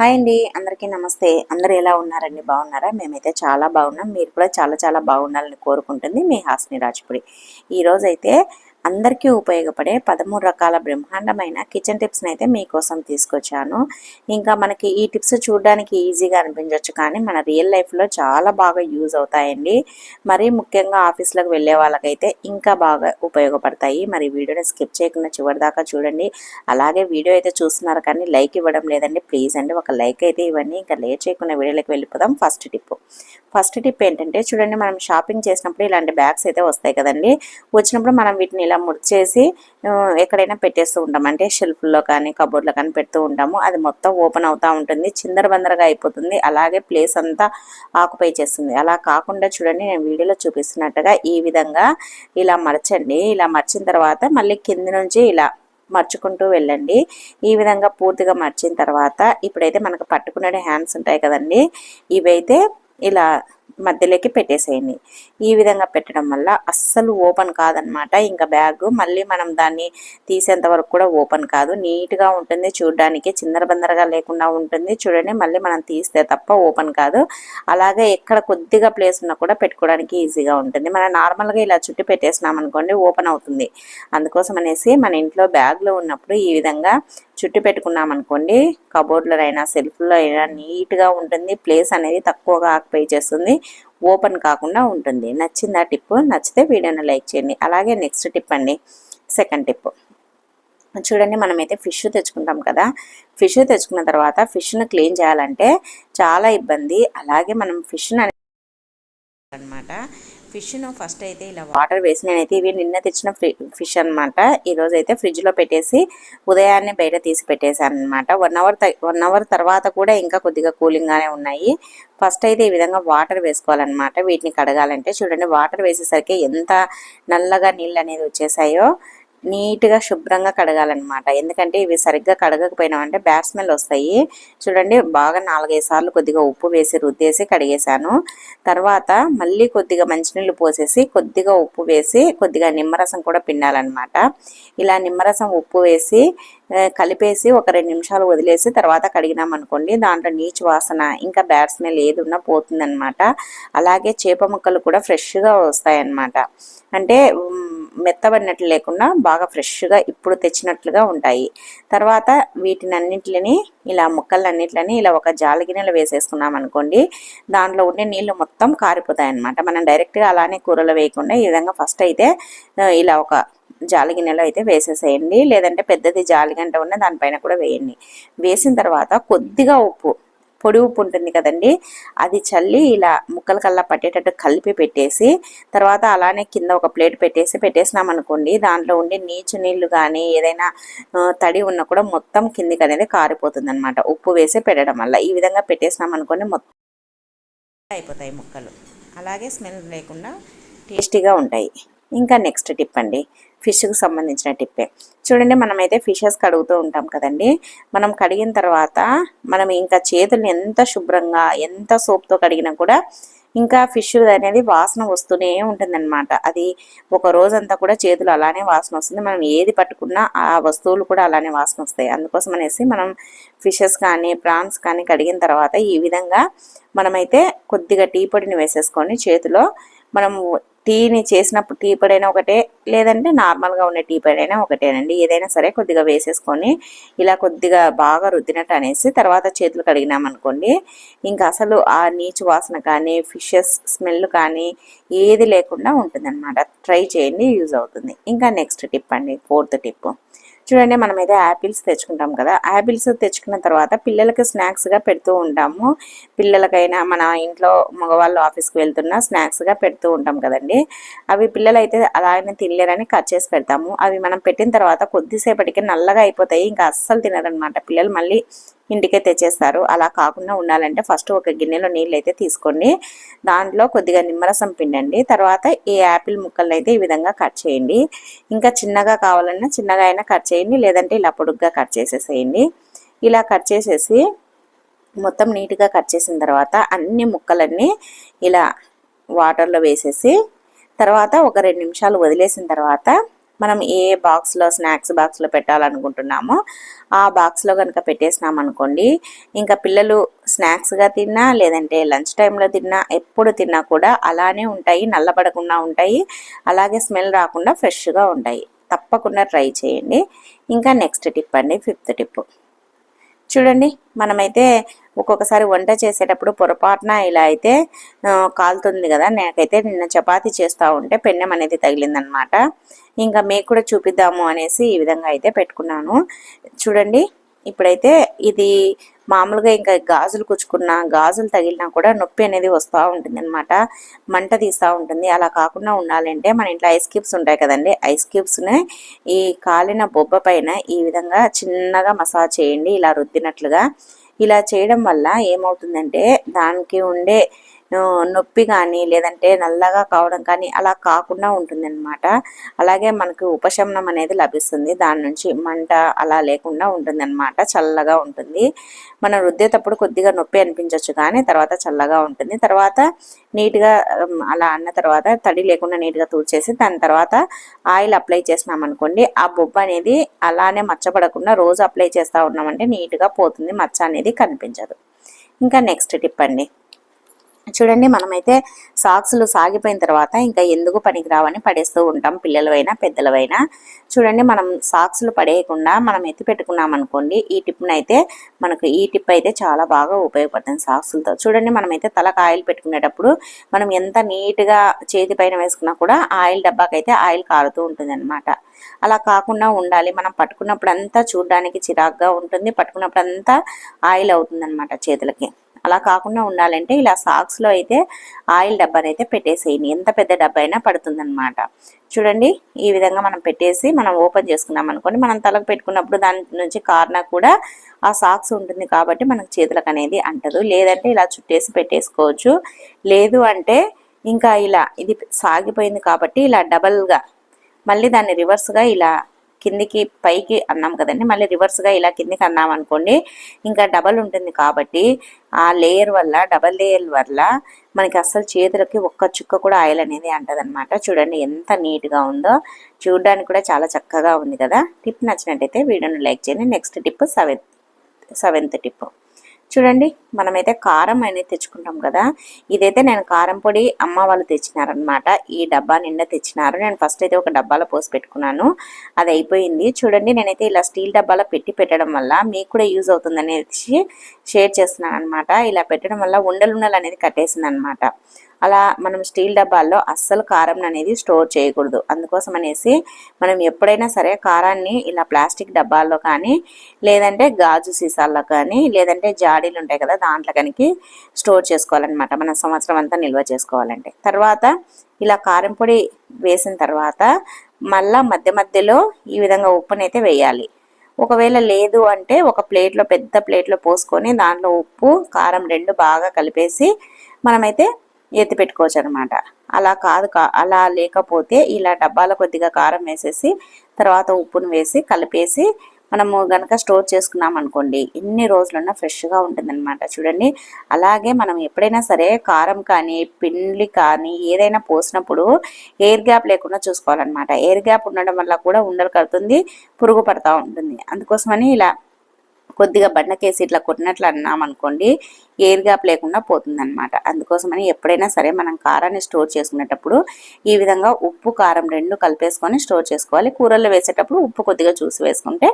Hi అండి అందరికీ నమస్తే. అందరు ఎలా ఉన్నారండి? బాగున్నారా? మేమైతే చాలా బాగున్నాం. మీరు కూడా చాలా చాలా బాగుండాలని కోరుకుంటుంది మీ హాస్ని రాజపురి. ఈరోజైతే అయితే అందరికీ ఉపయోగపడే పదమూడు రకాల బ్రహ్మాండమైన కిచెన్ టిప్స్ని అయితే మీకోసం తీసుకొచ్చాను. ఇంకా మనకి ఈ టిప్స్ చూడడానికి ఈజీగా అనిపించవచ్చు కానీ మన రియల్ లైఫ్లో చాలా బాగా యూజ్ అవుతాయండి. మరి ముఖ్యంగా ఆఫీస్లకు వెళ్ళే వాళ్ళకైతే ఇంకా బాగా ఉపయోగపడతాయి. మరి వీడియోని స్కిప్ చేయకుండా చివరి దాకా చూడండి. అలాగే వీడియో అయితే చూస్తున్నారు కానీ లైక్ ఇవ్వడం లేదండి. ప్లీజ్ అండి ఒక లైక్ అయితే ఇవ్వండి. ఇంకా లేట్ చేయకుండా వీడియోలోకి వెళ్ళిపోదాం. ఫస్ట్ టిప్ ఫస్ట్ టిప్ ఏంటంటే చూడండి మనం షాపింగ్ చేసినప్పుడు ఇలాంటి బ్యాగ్స్ అయితే వస్తాయి కదండి. వచ్చినప్పుడు మనం వీటిని ఇలా ముడిచేసి ఎక్కడైనా పెట్టేస్తూ ఉంటాం. అంటే షెల్ఫ్లో కానీ కబోర్డ్లో కానీ పెడుతూ ఉంటాము. అది మొత్తం ఓపెన్ అవుతూ ఉంటుంది. చిందర బందరగా అయిపోతుంది. అలాగే ప్లేస్ అంతా ఆకుపై చేస్తుంది. అలా కాకుండా చూడండి నేను వీడియోలో చూపిస్తున్నట్టుగా ఈ విధంగా ఇలా మరచండి. ఇలా మర్చిన తర్వాత మళ్ళీ కింద నుంచి ఇలా మర్చుకుంటూ వెళ్ళండి. ఈ విధంగా పూర్తిగా మర్చిన తర్వాత ఇప్పుడైతే మనకు పట్టుకునే హ్యాండ్స్ ఉంటాయి కదండి. ఇవైతే ఇలా మధ్యలోకి పెట్టేసేయండి. ఈ విధంగా పెట్టడం వల్ల అస్సలు ఓపెన్ కాదనమాట ఇంకా బ్యాగ్ మళ్ళీ మనం దాన్ని తీసేంత వరకు కూడా ఓపెన్ కాదు. నీట్గా ఉంటుంది. చూడడానికి చిందరబందరగా లేకుండా ఉంటుంది. చూడండి మళ్ళీ మనం తీస్తే తప్ప ఓపెన్ కాదు. అలాగే ఎక్కడ కొద్దిగా ప్లేస్ ఉన్నా కూడా పెట్టుకోవడానికి ఈజీగా ఉంటుంది. మనం నార్మల్గా ఇలా చుట్టి పెట్టేసినాం అనుకోండి ఓపెన్ అవుతుంది. అందుకోసం అనేసి మన ఇంట్లో బ్యాగ్లో ఉన్నప్పుడు ఈ విధంగా చుట్టి పెట్టుకున్నాం అనుకోండి కబోర్డ్లో అయినా సెల్ఫ్లో అయినా నీట్గా ఉంటుంది. ప్లేస్ అనేది తక్కువగా ఆక్యుపై చేస్తుంది. ఓపెన్ కాకుండా ఉంటుంది. నచ్చిందా టిప్? నచ్చితే వీడియోని లైక్ చేయండి. అలాగే నెక్స్ట్ టిప్ అండి సెకండ్ టిప్. చూడండి మనమైతే ఫిష్ తెచ్చుకుంటాం కదా. ఫిష్ తెచ్చుకున్న తర్వాత ఫిష్ను క్లీన్ చేయాలంటే చాలా ఇబ్బంది. అలాగే మనం ఫిష్ను అనమాట ఫిష్ను ఫస్ట్ అయితే ఇలా వాటర్ వేసి నేనైతే ఇవి నిన్న తెచ్చిన ఫిష్ అనమాట ఈరోజు అయితే ఫ్రిడ్జ్లో పెట్టేసి ఉదయాన్నే బయట తీసి పెట్టేశాను అనమాట వన్ అవర్ వన్ అవర్ తర్వాత కూడా ఇంకా కొద్దిగా కూలింగ్గానే ఉన్నాయి. ఫస్ట్ అయితే ఈ విధంగా వాటర్ వేసుకోవాలన్నమాట. వీటిని కడగాలంటే చూడండి వాటర్ వేసేసరికి ఎంత నల్లగా నీళ్ళు అనేది వచ్చేసాయో నీట్గా శుభ్రంగా కడగాలన్నమాట. ఎందుకంటే ఇవి సరిగ్గా కడగకపోయినామంటే బ్యాడ్ స్మెల్ వస్తాయి. చూడండి బాగా నాలుగైదు సార్లు కొద్దిగా ఉప్పు వేసి రుద్దేసి కడిగేశాను. తర్వాత మళ్ళీ కొద్దిగా మంచినీళ్ళు పోసేసి కొద్దిగా ఉప్పు వేసి కొద్దిగా నిమ్మరసం కూడా పిండాలన్నమాట. ఇలా నిమ్మరసం ఉప్పు వేసి కలిపేసి ఒక రెండు నిమిషాలు వదిలేసి తర్వాత కడిగినాం అనుకోండి దాంట్లో నీచు వాసన ఇంకా బ్యాడ్ స్మెల్ ఏది ఉన్నా పోతుందన్నమాట. అలాగే చేప ముక్కలు కూడా ఫ్రెష్గా వస్తాయన్నమాట. అంటే మెత్తబడినట్లు లేకుండా బాగా ఫ్రెష్గా ఇప్పుడు తెచ్చినట్లుగా ఉంటాయి. తర్వాత వీటిని అన్నింటిని ఇలా ముక్కలన్నింటిని ఇలా ఒక జాలి గిన్నెలో వేసేసుకున్నాం అనుకోండి దాంట్లో ఉండే నీళ్ళు మొత్తం కారిపోతాయి అన్నమాట మనం డైరెక్ట్గా అలానే కూరలో వేయకుండా ఈ విధంగా ఫస్ట్ అయితే ఇలా ఒక జాలి గిన్నెలో అయితే వేసేసేయండి. లేదంటే పెద్దది జాలి గంట ఉన్న దానిపైన కూడా వేయండి. వేసిన తర్వాత కొద్దిగా ఉప్పు పొడి ఉప్పు ఉంటుంది కదండి. అది చల్లి ఇలా ముక్కలు కల్లా పట్టేటట్టు కలిపి పెట్టేసి తర్వాత అలానే కింద ఒక ప్లేట్ పెట్టేసి పెట్టేసినాం అనుకోండి దాంట్లో ఉండే నీచు నీళ్ళు కానీ ఏదైనా తడి ఉన్నా కూడా మొత్తం కిందికి అనేది కారిపోతుంది అనమాట ఉప్పు వేసి పెట్టడం వల్ల. ఈ విధంగా పెట్టేసినాం అనుకోండి మొత్తం అయిపోతాయి ముక్కలు. అలాగే స్మెల్ లేకుండా టేస్టీగా ఉంటాయి. ఇంకా నెక్స్ట్ టిప్ అండి. ఫిష్కి సంబంధించిన టిప్పే చూడండి మనమైతే ఫిషెస్ కడుగుతూ ఉంటాం కదండి. మనం కడిగిన తర్వాత మనం ఇంకా చేతులు ఎంత శుభ్రంగా ఎంత సోప్తో కడిగినా కూడా ఇంకా ఫిష్ అనేది వాసన వస్తూనే ఉంటుందన్నమాట. అది ఒక రోజంతా కూడా చేతులు అలానే వాసన వస్తుంది. మనం ఏది పట్టుకున్నా ఆ వస్తువులు కూడా అలానే వాసన వస్తాయి. అందుకోసం అనేసి మనం ఫిషెస్ కానీ ప్రాన్స్ కానీ కడిగిన తర్వాత ఈ విధంగా మనమైతే కొద్దిగా టీ పొడిని వేసేసుకొని చేతిలో మనం టీని చేసినప్పుడు టీ పొడి ఒకటే లేదంటే నార్మల్గా ఉండే టీ పొడి ఒకటేనండి. ఏదైనా సరే కొద్దిగా వేసేసుకొని ఇలా కొద్దిగా బాగా రుద్దినట్టు అనేసి తర్వాత చేతులు కడిగినామనుకోండి ఇంకా అసలు ఆ నీచు వాసన కానీ ఫిషెస్ స్మెల్ కానీ ఏది లేకుండా ఉంటుందన్నమాట. ట్రై చేయండి యూజ్ అవుతుంది. ఇంకా నెక్స్ట్ టిప్ అండి ఫోర్త్ టిప్. చూడండి మనమైతే యాపిల్స్ తెచ్చుకుంటాం కదా. యాపిల్స్ తెచ్చుకున్న తర్వాత పిల్లలకి స్నాక్స్గా పెడుతూ ఉంటాము. పిల్లలకైనా మన ఇంట్లో మగవాళ్ళు ఆఫీస్కి వెళ్తున్నా స్నాక్స్గా పెడుతూ ఉంటాం కదండి. అవి పిల్లలు అయితే అలాగనే తినలేరని కట్ చేసి పెడతాము. అవి మనం పెట్టిన తర్వాత కొద్దిసేపటికి నల్లగా అయిపోతాయి. ఇంకా అస్సలు తినరనమాట. పిల్లలు మళ్ళీ ఇంటికే తెచ్చేస్తారు. అలా కాకుండా ఉండాలంటే ఫస్ట్ ఒక గిన్నెలో నీళ్ళు అయితే తీసుకోండి. దాంట్లో కొద్దిగా నిమ్మరసం పిండండి. తర్వాత ఈ యాపిల్ ముక్కలను అయితే ఈ విధంగా కట్ చేయండి. ఇంకా చిన్నగా కావాలన్నా చిన్నగా అయినా కట్ చేయండి. లేదంటే ఇలా పొడుగ్గా కట్ చేసేసేయండి. ఇలా కట్ చేసేసి మొత్తం నీట్గా కట్ చేసిన తర్వాత అన్ని ముక్కలన్నీ ఇలా వాటర్లో వేసేసి తర్వాత ఒక రెండు నిమిషాలు వదిలేసిన తర్వాత మనం ఏ బాక్స్లో స్నాక్స్ బాక్స్లో పెట్టాలనుకుంటున్నామో ఆ బాక్స్లో కనుక పెట్టేసినాం అనుకోండి ఇంకా పిల్లలు స్నాక్స్గా తిన్నా లేదంటే లంచ్ టైంలో తిన్నా ఎప్పుడు తిన్నా కూడా అలానే ఉంటాయి నల్లబడకుండా ఉంటాయి అలాగే స్మెల్ రాకుండా ఫ్రెష్గా ఉంటాయి. తప్పకుండా ట్రై చేయండి. ఇంకా నెక్స్ట్ టిప్ అండి ఫిఫ్త్ టిప్ చూడండి మనమైతే ఒక్కొక్కసారి వంట చేసేటప్పుడు పొరపాటున ఇలా అయితే కాలుతుంది కదా. నాకైతే నిన్న చపాతీ చేస్తూ ఉంటే పెన్నెం అనేది తగిలిందనమాట. ఇంకా మీకు కూడా చూపిద్దాము అనేసి ఈ విధంగా అయితే పెట్టుకున్నాను. చూడండి ఇప్పుడైతే ఇది మామూలుగా ఇంకా గాజులు కుచ్చుకున్నా గాజులు తగిలినా కూడా నొప్పి అనేది వస్తూ ఉంటుంది అనమాట మంట తీస్తూ ఉంటుంది. అలా కాకుండా ఉండాలంటే మన ఇంట్లో ఐస్ క్యూబ్స్ ఉంటాయి కదండి. ఐస్ క్యూబ్స్ని ఈ కాలిన బొబ్బ పైన ఈ విధంగా చిన్నగా మసాజ్ చేయండి. ఇలా రుద్దినట్లుగా ఇలా చేయడం వల్ల ఏమవుతుందంటే దానికి ఉండే నొప్పి కానీ లేదంటే నల్లగా కావడం కానీ అలా కాకుండా ఉంటుందన్నమాట. అలాగే మనకు ఉపశమనం అనేది లభిస్తుంది. దాని నుంచి మంట అలా లేకుండా ఉంటుందన్నమాట. చల్లగా ఉంటుంది. మనం రుద్దేటప్పుడు కొద్దిగా నొప్పి అనిపించవచ్చు కానీ తర్వాత చల్లగా ఉంటుంది. తర్వాత నీట్గా అలా అన్న తర్వాత తడి లేకుండా నీట్గా తూర్చేసి దాని తర్వాత ఆయిల్ అప్లై చేసినాం అనుకోండి ఆ బొబ్బ అనేది అలానే మచ్చపడకుండా రోజు అప్లై చేస్తూ ఉన్నామంటే నీట్గా పోతుంది. మచ్చ అనేది కనిపించదు. ఇంకా నెక్స్ట్ టిప్ అండి. చూడండి మనమైతే సాక్స్లు సాగిపోయిన తర్వాత ఇంకా ఎందుకు పనికిరావని పడేస్తూ ఉంటాం పిల్లలవైనా పెద్దలవైనా. చూడండి మనం సాక్స్లు పడేయకుండా మనం ఎత్తి పెట్టుకున్నాం అనుకోండి ఈ టిప్ను అయితే మనకు ఈ టిప్ అయితే చాలా బాగా ఉపయోగపడుతుంది సాక్స్లతో. చూడండి మనమైతే తలకు ఆయిల్ పెట్టుకునేటప్పుడు మనం ఎంత నీట్గా చేతి పైన వేసుకున్నా కూడా ఆయిల్ డబ్బాకైతే ఆయిల్ కారుతూ ఉంటుంది అనమాట అలా కాకుండా ఉండాలి. మనం పట్టుకున్నప్పుడు అంతా చూడడానికి చిరాగ్గా ఉంటుంది పట్టుకున్నప్పుడు అంతా ఆయిల్ అవుతుంది అనమాట చేతులకి. అలా కాకుండా ఉండాలంటే ఇలా సాక్స్లో అయితే ఆయిల్ డబ్బానైతే అయితే పెట్టేసేయండి. ఎంత పెద్ద డబ్బా అయినా పడుతుందన్నమాట. చూడండి ఈ విధంగా మనం పెట్టేసి మనం ఓపెన్ చేసుకున్నాం అనుకోండి. మనం తలకు పెట్టుకున్నప్పుడు దాని నుంచి కార్న కూడా ఆ సాక్స్ ఉంటుంది కాబట్టి మనకు చేతులకు అనేది అంటదు. లేదంటే ఇలా చుట్టేసి పెట్టేసుకోవచ్చు. లేదు అంటే ఇంకా ఇలా ఇది సాగిపోయింది కాబట్టి ఇలా డబల్గా మళ్ళీ దాన్ని రివర్స్గా ఇలా కిందికి పైకి అన్నాం కదండి మళ్ళీ రివర్స్గా ఇలా కిందికి అన్నాం అనుకోండి ఇంకా డబల్ ఉంటుంది కాబట్టి ఆ లేయర్ వల్ల డబల్ లేయర్ వల్ల మనకి అస్సలు చేతులకి ఒక్క చుక్క కూడా ఆయిల్ అనేది అంటదనమాట చూడండి ఎంత నీట్గా ఉందో. చూడడానికి కూడా చాలా చక్కగా ఉంది కదా. టిప్ నచ్చినట్టయితే వీడియోని లైక్ చేయండి. Next tip seventh seventh tip. చూడండి మనమైతే కారం అనేది తెచ్చుకుంటాం కదా. ఇదైతే నేను కారం పొడి అమ్మ వాళ్ళు తెచ్చినారనమాట. ఈ డబ్బా నిండా తెచ్చినారు. నేను ఫస్ట్ అయితే ఒక డబ్బాలో పోసి పెట్టుకున్నాను. అది అయిపోయింది. చూడండి నేనైతే ఇలా స్టీల్ డబ్బాలో పెట్టి పెట్టడం వల్ల మీకు కూడా యూజ్ అవుతుంది అనేది షేర్ చేస్తున్నాను అనమాట ఇలా పెట్టడం వల్ల ఉండలు ఉండలు అనేది కట్టేసింది అనమాట అలా మనం స్టీల్ డబ్బాల్లో అస్సలు కారం అనేది స్టోర్ చేయకూడదు. అందుకోసం అనేసి మనం ఎప్పుడైనా సరే కారాన్ని ఇలా ప్లాస్టిక్ డబ్బాల్లో కానీ లేదంటే గాజు సీసాల్లో కానీ లేదంటే జాడీలు ఉంటాయి కదా దాంట్లో కనుక స్టోర్ చేసుకోవాలన్నమాట. మనం సంవత్సరం అంతా నిల్వ చేసుకోవాలంటే. తర్వాత ఇలా కారం పొడి వేసిన తర్వాత మళ్ళా మధ్య మధ్యలో ఈ విధంగా ఉప్పునైతే వేయాలి. ఒకవేళ లేదు అంటే ఒక ప్లేట్లో పెద్ద ప్లేట్లో పోసుకొని దాంట్లో ఉప్పు కారం రెండు బాగా కలిపేసి మనమైతే ఎత్తి పెట్టుకోవచ్చు అనమాట అలా కాదు కా అలా లేకపోతే ఇలా డబ్బాలో కొద్దిగా కారం వేసేసి తర్వాత ఉప్పును వేసి కలిపేసి మనము గనక స్టోర్ చేసుకున్నాం అనుకోండి ఎన్ని రోజులున్నా ఫ్రెష్గా ఉంటుందన్నమాట. చూడండి అలాగే మనం ఎప్పుడైనా సరే కారం కానీ పిండి కానీ ఏదైనా పోసినప్పుడు ఎయిర్ గ్యాప్ లేకుండా చూసుకోవాలన్నమాట. ఎయిర్ గ్యాప్ ఉండడం వల్ల కూడా ఉండలు కడుతుంది పురుగు పడతా ఉంటుంది. అందుకోసమని ఇలా కొద్దిగా బండకేసి ఇట్లా కొట్టినట్లు అన్నాం అనుకోండి ఎయిర్ గ్యాప్ లేకుండా పోతుందన్నమాట. అందుకోసమని ఎప్పుడైనా సరే మనం కారాన్ని స్టోర్ చేసుకునేటప్పుడు ఈ విధంగా ఉప్పు కారం రెండు కలిపేసుకొని స్టోర్ చేసుకోవాలి. కూరల్లో వేసేటప్పుడు ఉప్పు కొద్దిగా చూసి వేసుకుంటే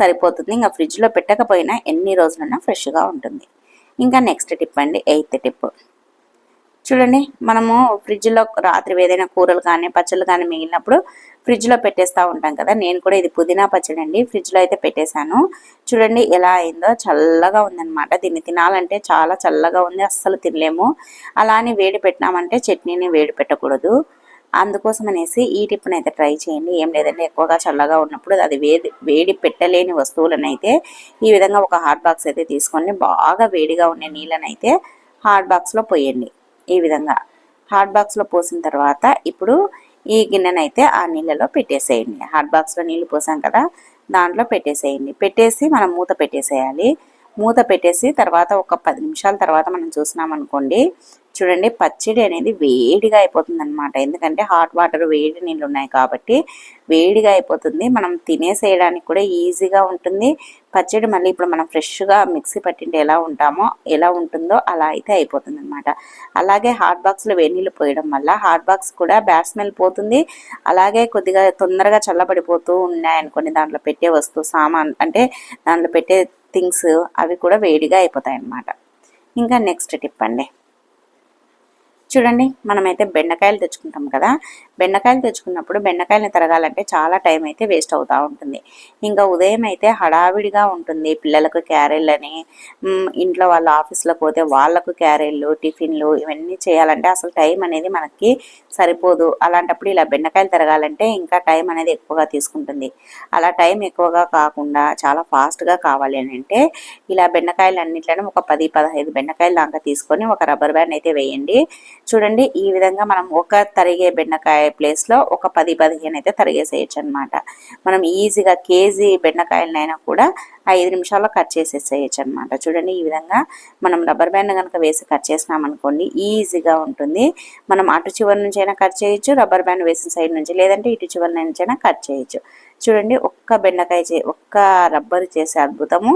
సరిపోతుంది. ఇంకా ఫ్రిడ్జ్లో పెట్టకపోయినా ఎన్ని రోజులైనా ఫ్రెష్గా ఉంటుంది. ఇంకా నెక్స్ట్ టిప్ అండి ఎయిత్ టిప్. చూడండి మనము ఫ్రిడ్జ్లో రాత్రి ఏదైనా కూరలు కానీ పచ్చళ్ళు కానీ మిగిలినప్పుడు ఫ్రిడ్జ్లో పెట్టేస్తూ ఉంటాం కదా. నేను కూడా ఇది పుదీనా పచ్చడి అండి ఫ్రిడ్జ్లో అయితే పెట్టేశాను. చూడండి ఎలా అయిందో చల్లగా ఉందన్నమాట. దీన్ని తినాలంటే చాలా చల్లగా ఉంది అస్సలు తినలేము. అలా అని వేడి పెట్టినామంటే చట్నీని వేడి పెట్టకూడదు. అందుకోసం అనేసి ఈ టిప్ని అయితే ట్రై చేయండి. ఏం లేదంటే ఎక్కువగా చల్లగా ఉన్నప్పుడు అది వేడి వేడి పెట్టలేని వస్తువులను అయితే ఈ విధంగా ఒక హాట్ బాక్స్ అయితే తీసుకొని బాగా వేడిగా ఉండే నీళ్ళనైతే హాట్ బాక్స్లో పోయండి. ఈ విధంగా హాట్ బాక్స్లో పోసిన తర్వాత ఇప్పుడు ఈ గిన్నెనైతే ఆ నీళ్ళలో పెట్టేసేయండి. హాట్ బాక్స్లో నీళ్ళు పోసాం కదా దాంట్లో పెట్టేసేయండి. పెట్టేసి మనం మూత పెట్టేసేయాలి. మూత పెట్టేసి తర్వాత ఒక పది నిమిషాల తర్వాత మనం చూసినామనుకోండి చూడండి పచ్చడి అనేది వేడిగా అయిపోతుంది అనమాట ఎందుకంటే హాట్ వాటర్ వేడి నీళ్ళు ఉన్నాయి కాబట్టి వేడిగా అయిపోతుంది. మనం తినేసేయడానికి కూడా ఈజీగా ఉంటుంది. పచ్చడి మళ్ళీ ఇప్పుడు మనం ఫ్రెష్గా మిక్సీ పట్టింటే ఎలా ఉంటామో ఎలా ఉంటుందో అలా అయితే అయిపోతుంది అనమాట అలాగే హాట్ బాక్స్లో వేడి నీళ్ళు పోయడం వల్ల హాట్ బాక్స్ కూడా బ్యాడ్ స్మెల్ పోతుంది. అలాగే కొద్దిగా తొందరగా చల్లబడిపోతూ ఉన్నాయనుకోండి దాంట్లో పెట్టే వస్తువు సామాన్ అంటే దాంట్లో పెట్టే థింగ్స్ అవి కూడా వేడిగా అయిపోతాయి అన్నమాట ఇంకా నెక్స్ట్ టిప్ అండి. చూడండి మనమైతే బెండకాయలు తెచ్చుకుంటాం కదా. బెండకాయలు తెచ్చుకున్నప్పుడు బెండకాయలు తిరగాలంటే చాలా టైం అయితే వేస్ట్ అవుతూ ఉంటుంది. ఇంకా ఉదయం అయితే హడావిడిగా ఉంటుంది. పిల్లలకు క్యారెళ్ళని ఇంట్లో వాళ్ళ ఆఫీస్లో పోతే వాళ్ళకు క్యారెళ్ళు టిఫిన్లు ఇవన్నీ చేయాలంటే అసలు టైం అనేది మనకి సరిపోదు. అలాంటప్పుడు ఇలా బెండకాయలు తిరగాలంటే ఇంకా టైం అనేది ఎక్కువగా తీసుకుంటుంది. అలా టైం ఎక్కువగా కాకుండా చాలా ఫాస్ట్గా కావాలి అని అంటే ఇలా బెండకాయలు అన్నిట్లను ఒక పది పదహైదు బెండకాయలు దాకా తీసుకొని ఒక రబ్బర్ బ్యాండ్ అయితే వేయండి. చూడండి ఈ విధంగా మనం ఒక తరిగే బెండకాయ ప్లేస్లో ఒక పది పదిహేను అయితే తరిగేసేయచ్చు అనమాట మనం ఈజీగా కేజీ బెండకాయలనైనా కూడా ఐదు నిమిషాల్లో కట్ చేసేసేయచ్చు అనమాట చూడండి ఈ విధంగా మనం రబ్బర్ బ్యాండ్ కనుక వేసి కట్ చేసినాం అనుకోండి ఈజీగా ఉంటుంది. మనం అటు చివరి నుంచి అయినా కట్ చేయొచ్చు రబ్బర్ బ్యాండ్ వేసిన సైడ్ నుంచి లేదంటే ఇటు చివరి నుంచి అయినా కట్ చేయొచ్చు. చూడండి ఒక్క బెండకాయ చే ఒక్క రబ్బర్ చేసే అద్భుతము.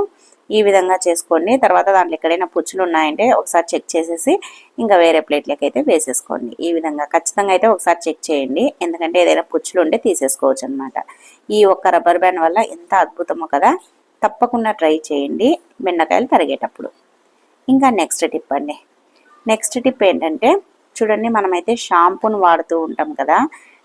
ఈ విధంగా చేసుకోండి. తర్వాత దాంట్లో ఎక్కడైనా పుచ్చులు ఉన్నాయంటే ఒకసారి చెక్ చేసేసి ఇంకా వేరే ప్లేట్లకి అయితే వేసేసుకోండి. ఈ విధంగా ఖచ్చితంగా అయితే ఒకసారి చెక్ చేయండి. ఎందుకంటే ఏదైనా పుచ్చులు ఉంటే తీసేసుకోవచ్చు అనమాట ఈ ఒక్క రబ్బర్ బ్యాండ్ వల్ల ఎంత అద్భుతమో కదా! తప్పకుండా ట్రై చేయండి బెండకాయలు తరిగేటప్పుడు. ఇంకా నెక్స్ట్ టిప్ అండి. నెక్స్ట్ టిప్ ఏంటంటే చూడండి మనమైతే షాంపూను వాడుతూ ఉంటాం కదా!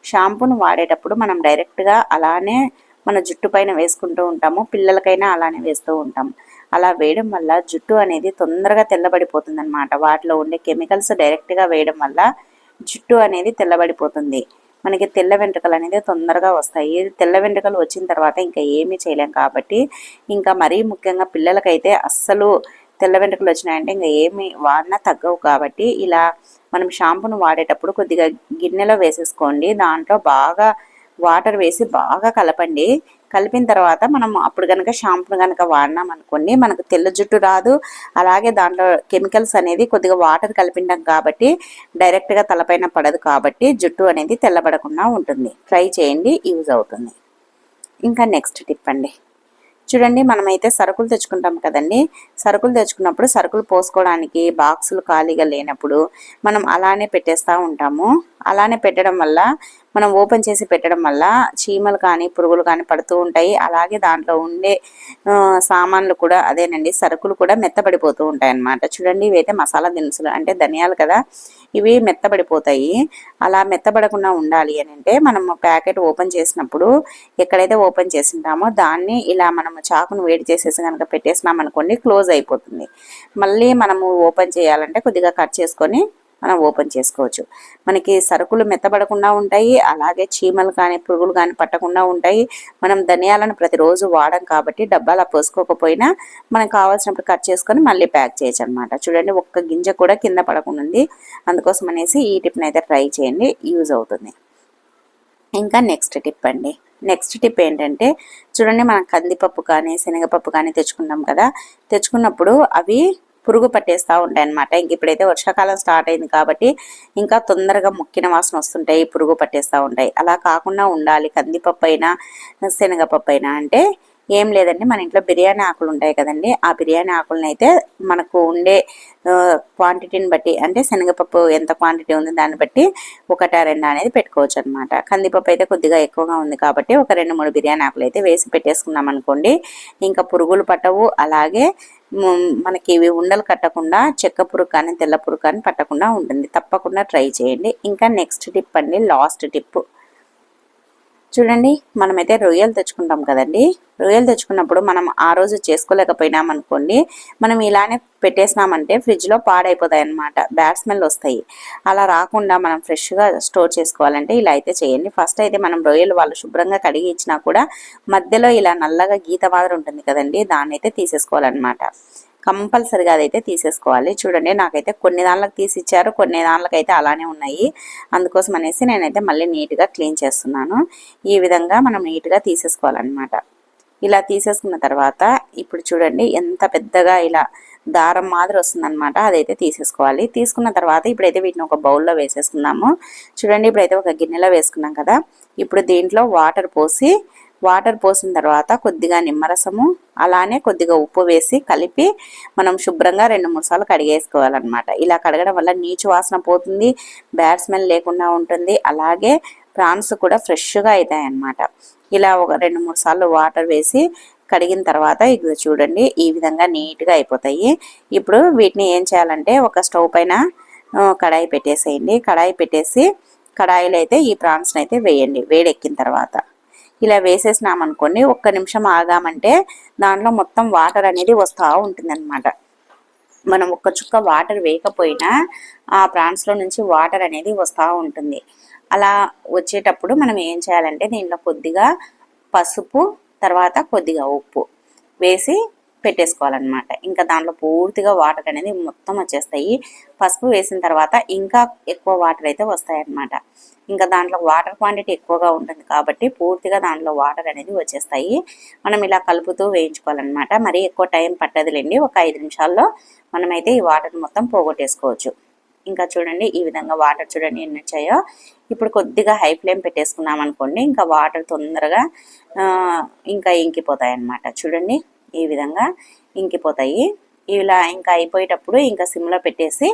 షాంపూను వాడేటప్పుడు మనం డైరెక్ట్గా అలానే మన జుట్టు పైన వేసుకుంటూ ఉంటాము. పిల్లలకైనా అలానే వేస్తూ ఉంటాము అలా వేయడం వల్ల జుట్టు అనేది తొందరగా తెల్లబడిపోతుంది అనమాట వాటిలో ఉండే కెమికల్స్ డైరెక్ట్గా వేయడం వల్ల జుట్టు అనేది తెల్లబడిపోతుంది. మనకి తెల్ల వెంట్రుకలు అనేది తొందరగా వస్తాయి. తెల్ల వెంట్రుకలు వచ్చిన తర్వాత ఇంకా ఏమీ చేయలేం కాబట్టి ఇంకా మరీ ముఖ్యంగా పిల్లలకైతే అస్సలు తెల్ల వెంట్రుకలు వచ్చినాయంటే ఇంకా ఏమి వాడినా తగ్గవు కాబట్టి ఇలా మనం షాంపూను వాడేటప్పుడు కొద్దిగా గిన్నెలో వేసేసుకోండి. దాంట్లో బాగా వాటర్ వేసి బాగా కలపండి. కలిపిన తర్వాత మనం అప్పుడు కనుక షాంపూ కనుక వాడినాం అనుకోండి మనకు తెల్ల జుట్టు రాదు. అలాగే దాంట్లో కెమికల్స్ అనేది కొద్దిగా వాటర్ కలిపిండం కాబట్టి డైరెక్ట్గా తలపైన పడదు కాబట్టి జుట్టు అనేది తెల్లబడకుండా ఉంటుంది. ట్రై చేయండి యూజ్ అవుతుంది. ఇంకా నెక్స్ట్ టిప్ అండి. చూడండి మనమైతే సరుకులు తెచ్చుకుంటాం కదండి. సరుకులు తెచ్చుకున్నప్పుడు సరుకులు పోసుకోవడానికి బాక్సులు ఖాళీగా లేనప్పుడు మనం అలానే పెట్టేస్తూ ఉంటాము. అలానే పెట్టడం వల్ల మనం ఓపెన్ చేసి పెట్టడం వల్ల చీమలు కానీ పురుగులు కానీ పడుతూ ఉంటాయి. అలాగే దాంట్లో ఉండే సామాన్లు కూడా అదేనండి సరుకులు కూడా మెత్తబడిపోతూ ఉంటాయి అన్నమాట చూడండి ఇవైతే మసాలా దినుసులు అంటే ధనియాలు కదా ఇవి మెత్తబడిపోతాయి. అలా మెత్తబడకుండా ఉండాలి అని అంటే మనం ప్యాకెట్ ఓపెన్ చేసినప్పుడు ఎక్కడైతే ఓపెన్ చేసింటామో దాన్ని ఇలా మనం చాకును వేడి చేసేసి కనుక పెట్టేసినాం అనుకోండి క్లోజ్ అయిపోతుంది. మళ్ళీ మనము ఓపెన్ చేయాలంటే కొద్దిగా కట్ చేసుకొని మనం ఓపెన్ చేసుకోవచ్చు. మనకి సరుకులు మెత్తబడకుండా ఉంటాయి అలాగే చీమలు కానీ పురుగులు కానీ పట్టకుండా ఉంటాయి. మనం ధనియాలను ప్రతిరోజు వాడం కాబట్టి డబ్బాలా పోసుకోకపోయినా మనకు కావాల్సినప్పుడు కట్ చేసుకొని మళ్ళీ ప్యాక్ చేయొచ్చు అనమాట చూడండి ఒక్క గింజ కూడా కింద పడకుండా ఉంది. అందుకోసం అనేసి ఈ టిప్ని అయితే ట్రై చేయండి యూజ్ అవుతుంది. ఇంకా నెక్స్ట్ టిప్ అండి. నెక్స్ట్ టిప్ ఏంటంటే చూడండి మనం కందిపప్పు కానీ శనగపప్పు కానీ తెచ్చుకున్నాం కదా తెచ్చుకున్నప్పుడు అవి పురుగు పట్టేస్తూ ఉంటాయి అనమాట ఇంక ఇప్పుడైతే వర్షాకాలం స్టార్ట్ అయింది కాబట్టి ఇంకా తొందరగా ముక్కిన వాసన వస్తుంటాయి పురుగు పట్టేస్తూ ఉంటాయి. అలా కాకుండా ఉండాలి. కందిపప్పు అయినా శనగపప్పు అయినా అంటే ఏం లేదండి. మన ఇంట్లో బిర్యానీ ఆకులు ఉంటాయి కదండి. ఆ బిర్యానీ ఆకులను అయితే మనకు ఉండే క్వాంటిటీని బట్టి అంటే శనగపప్పు ఎంత క్వాంటిటీ ఉంది దాన్ని బట్టి ఒకట రెండు అనేది పెట్టుకోవచ్చు అనమాట కందిపప్పు అయితే కొద్దిగా ఎక్కువగా ఉంది కాబట్టి ఒక రెండు మూడు బిర్యానీ ఆకులు అయితే వేసి పెట్టేసుకున్నాం అనుకోండి ఇంకా పురుగులు పట్టవు. అలాగే మనకి ఇవి ఉండలు కట్టకుండా చెక్క పురుగు కానీ తెల్ల పురుగు కానీ పట్టకుండా ఉంటుంది. తప్పకుండా ట్రై చేయండి. ఇంకా నెక్స్ట్ టిప్ అండి లాస్ట్ టిప్. చూడండి మనమైతే రొయ్యలు తెచ్చుకుంటాం కదండి. రొయ్యలు తెచ్చుకున్నప్పుడు మనం ఆ రోజు చేసుకోలేకపోయినాం అనుకోండి మనం ఇలానే పెట్టేసినామంటే ఫ్రిడ్జ్లో పాడైపోతాయి అనమాట బ్యాడ్ స్మెల్ వస్తాయి. అలా రాకుండా మనం ఫ్రెష్గా స్టోర్ చేసుకోవాలంటే ఇలా అయితే చేయండి. ఫస్ట్ అయితే మనం రొయ్యలు వాళ్ళు శుభ్రంగా కడిగి ఇచ్చినా కూడా మధ్యలో ఇలా నల్లగా గీత మాదిరి ఉంటుంది కదండి దాన్ని అయితే తీసేసుకోవాలన్నమాట. కంపల్సరిగా అదైతే తీసేసుకోవాలి. చూడండి నాకైతే కొన్ని దానిలకు తీసి ఇచ్చారు కొన్ని దానిలకు అయితే అలానే ఉన్నాయి. అందుకోసం అనేసి నేనైతే మళ్ళీ నీట్గా క్లీన్ చేస్తున్నాను. ఈ విధంగా మనం నీట్గా తీసేసుకోవాలన్నమాట. ఇలా తీసేసుకున్న తర్వాత ఇప్పుడు చూడండి ఎంత పెద్దగా ఇలా దారం మాదిరి వస్తుందన్నమాట. అదైతే తీసేసుకోవాలి. తీసుకున్న తర్వాత ఇప్పుడైతే వీటిని ఒక బౌల్లో వేసేసుకున్నాము చూడండి ఇప్పుడైతే ఒక గిన్నెలో వేసుకున్నాం కదా. ఇప్పుడు దీంట్లో వాటర్ పోసి వాటర్ పోసిన తర్వాత కొద్దిగా నిమ్మరసము అలానే కొద్దిగా ఉప్పు వేసి కలిపి మనం శుభ్రంగా రెండు మూడు సార్లు కడిగేసుకోవాలన్నమాట. ఇలా కడగడం వల్ల నీచు వాసన పోతుంది బ్యాడ్ స్మెల్ లేకుండా ఉంటుంది. అలాగే ప్రాన్స్ కూడా ఫ్రెష్గా అవుతాయి అన్నమాట ఇలా ఒక రెండు మూడు సార్లు వాటర్ వేసి కడిగిన తర్వాత ఇది చూడండి ఈ విధంగా నీట్గా అయిపోతాయి. ఇప్పుడు వీటిని ఏం చేయాలంటే ఒక స్టవ్ పైన కడాయి పెట్టేసేయండి. కడాయి పెట్టేసి కడాయిలో అయితే ఈ ప్రాన్స్ని అయితే వేయండి వేడెక్కిన తర్వాత. ఇలా వేసేసినామనుకోండి ఒక్క నిమిషం ఆగామంటే దాంట్లో మొత్తం వాటర్ అనేది వస్తూ ఉంటుంది మనం ఒక్క చుక్క వాటర్ వేయకపోయినా ఆ ప్రాన్స్లో నుంచి వాటర్ అనేది వస్తూ ఉంటుంది. అలా వచ్చేటప్పుడు మనం ఏం చేయాలంటే దీంట్లో కొద్దిగా పసుపు తర్వాత కొద్దిగా ఉప్పు వేసి పెట్టేసుకోవాలన్నమాట. ఇంకా దాంట్లో పూర్తిగా వాటర్ అనేది మొత్తం వచ్చేస్తాయి. పసుపు వేసిన తర్వాత ఇంకా ఎక్కువ వాటర్ అయితే వస్తాయన్నమాట. ఇంకా దాంట్లో వాటర్ క్వాంటిటీ ఎక్కువగా ఉంటుంది కాబట్టి పూర్తిగా దాంట్లో వాటర్ అనేది వచ్చేస్తాయి. మనం ఇలా కలుపుతూ వేయించుకోవాలన్నమాట. మరి ఎక్కువ టైం పట్టదులేండి. ఒక ఐదు నిమిషాల్లో మనమైతే ఈ వాటర్ మొత్తం పోగొట్టేసుకోవచ్చు. ఇంకా చూడండి ఈ విధంగా వాటర్ చూడండి ఎన్ని వచ్చాయో. ఇప్పుడు కొద్దిగా హై ఫ్లేమ్ పెట్టేసుకున్నాం అనుకోండి ఇంకా వాటర్ తొందరగా ఇంకా ఇంకిపోతాయి అన్నమాట చూడండి ఈ విధంగా ఇంకిపోతాయి. ఇలా ఇంకా అయిపోయేటప్పుడు ఇంకా సిమ్లో పెట్టేసి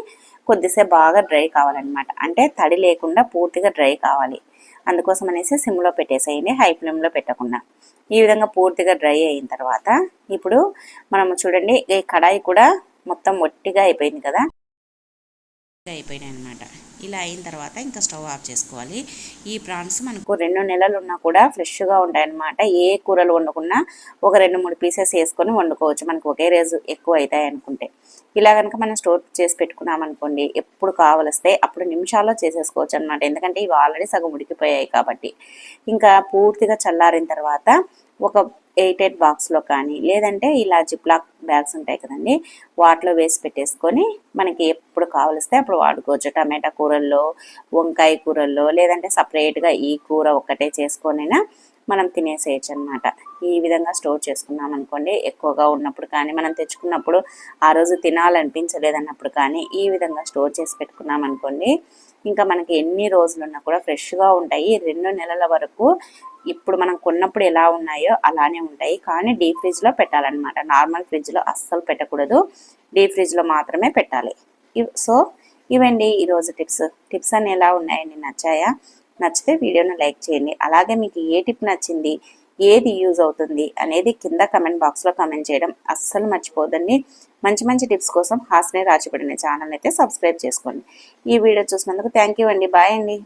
కొద్దిసేపు బాగా డ్రై కావాలన్నమాట. అంటే తడి లేకుండా పూర్తిగా డ్రై కావాలి. అందుకోసం అనేసి సిమ్లో పెట్టేసేయండి హై ఫ్లేమ్లో పెట్టకుండా. ఈ విధంగా పూర్తిగా డ్రై అయిన తర్వాత ఇప్పుడు మనం చూడండి ఈ కడాయి కూడా మొత్తం ఒట్టిగా అయిపోయింది కదా. అయిపోయినాయి అనమాట ఇలా అయిన తర్వాత ఇంకా స్టవ్ ఆఫ్ చేసుకోవాలి. ఈ ప్రాన్స్ మనకు రెండు నెలలు ఉన్నా కూడా ఫ్రెష్గా ఉంటాయన్నమాట. ఏ కూరలు వండుకున్నా ఒక రెండు మూడు పీసెస్ వేసుకొని వండుకోవచ్చు. మనకు ఒకే రోజు ఎక్కువ అవుతాయి అనుకుంటే. ఇలా కనుక మనం స్టోర్ చేసి పెట్టుకున్నాం అనుకోండి ఎప్పుడు కావలిస్తే అప్పుడు నిమిషాల్లో చేసేసుకోవచ్చు అనమాట ఎందుకంటే ఇవి ఆల్రెడీ సగం ఉడికిపోయాయి కాబట్టి. ఇంకా పూర్తిగా చల్లారిన తర్వాత ఒక ఎయిట్ ఎయిట్ బాక్స్లో కానీ లేదంటే ఇలా జిప్లాక్ బ్యాగ్స్ ఉంటాయి కదండి వాటిలో వేసి పెట్టేసుకొని మనకి ఎప్పుడు కావలిస్తే అప్పుడు వాడుకోవచ్చు. టమాటా కూరల్లో వంకాయ కూరల్లో లేదంటే సపరేట్గా ఈ కూర ఒక్కటే చేసుకొనైనా మనం తినేసేయచ్చు అనమాట ఈ విధంగా స్టోర్ చేసుకున్నాం అనుకోండి ఎక్కువగా ఉన్నప్పుడు కానీ మనం తెచ్చుకున్నప్పుడు ఆ రోజు తినాలనిపించలేదన్నప్పుడు కానీ ఈ విధంగా స్టోర్ చేసి పెట్టుకున్నాం అనుకోండి ఇంకా మనకి ఎన్ని రోజులున్నా కూడా ఫ్రెష్గా ఉంటాయి. రెండు నెలల వరకు ఇప్పుడు మనం కొన్నప్పుడు ఎలా ఉన్నాయో అలానే ఉంటాయి. కానీ డీప్ ఫ్రిడ్జ్లో పెట్టాలన్నమాట. నార్మల్ ఫ్రిడ్జ్లో అస్సలు పెట్టకూడదు. డీప్ ఫ్రిడ్జ్లో మాత్రమే పెట్టాలి. సో ఇవండి ఈరోజు టిప్స్. టిప్స్ అన్ని ఎలా ఉన్నాయండి? నచ్చాయా? నచ్చితే వీడియోను లైక్ చేయండి. అలాగే మీకు ఏ టిప్ నచ్చింది? ఏది యూజ్ అవుతుంది అనేది కింద కమెంట్ బాక్స్లో కమెంట్ చేయడం అస్సలు మర్చిపోదండి మంచి మంచి టిప్స్ కోసం హాస్నే రాచిపడిన ఛానల్ అయితే సబ్స్క్రైబ్ చేసుకోండి. ఈ వీడియో చూసినందుకు థ్యాంక్ యూ అండి. బాయ్ అండి.